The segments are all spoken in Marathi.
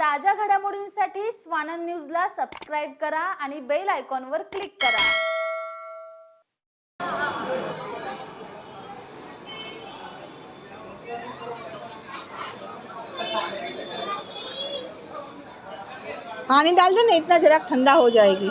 ताज्या घडामोडींसाठी स्वानंद न्यूजला सबस्क्राईब करा आणि बेल आयकॉनवर क्लिक करा. पानी डाल दे ना इतना जरा ठंडा हो जाएगी.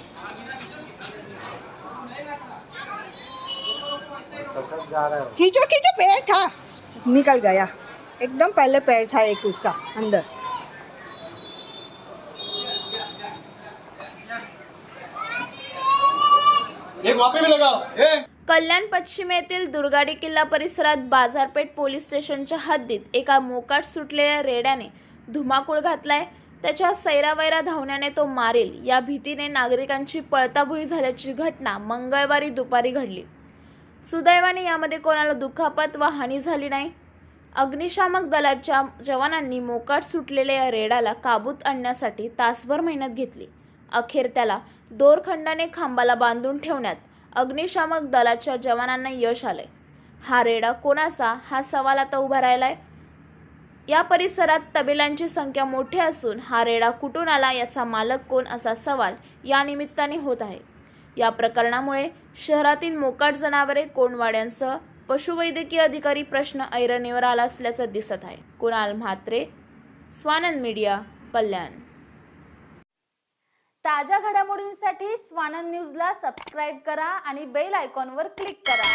खींचो खींचो पैर था निकल गया। एकदम पहले पैर था एक उसका अंदर। एक वहाँ पे भी लगाओ ए। कल्याण पश्चिम येथील दुर्गाडी किल्ला परिसरात बाजारपेठ पोलीस स्टेशनच्या हद्दीत एका मोकाट सुटलेल्या रेड्याने धुमाकूळ घातलाय. त्याच्या सैरावैरा धावण्याने तो मारेल. या भीतीने नागरिकांची पळताभुई झाल्याची घटना मंगळवारी दुपारी घडली. सुदैवाने यामध्ये कोणाला दुखापत व हानी झाली नाही. अग्निशामक दलाच्या जवानांनी मोकाट सुटलेल्या या रेडाला काबूत आणण्यासाठी तासभर मेहनत घेतली. अखेर त्याला दोरखंडाने खांबाला बांधून ठेवण्यात अग्निशामक दलाच्या जवानांना यश आलंय. हा रेडा कोणाचा? हा सवाल आता उभा राहिलाय. या परिसरात तबेल्यांची संख्या मोठी असून हा रेडा कुठून आला? याचा मालक कोण? असा सवाल या निमित्ताने होत आहे. या प्रकरणामुळे शहरातील मोकाट जनावरे कोणवाड्यांसह पशुवैद्यकीय अधिकारी प्रश्न ऐरणीवर आला असल्याचं दिसत आहे. कुणाल म्हात्रे स्वानंद मीडिया कल्याण. ताज्या घडामोडींसाठी स्वानंद न्यूजला सबस्क्राईब करा आणि बेल आयकॉनवर क्लिक करा.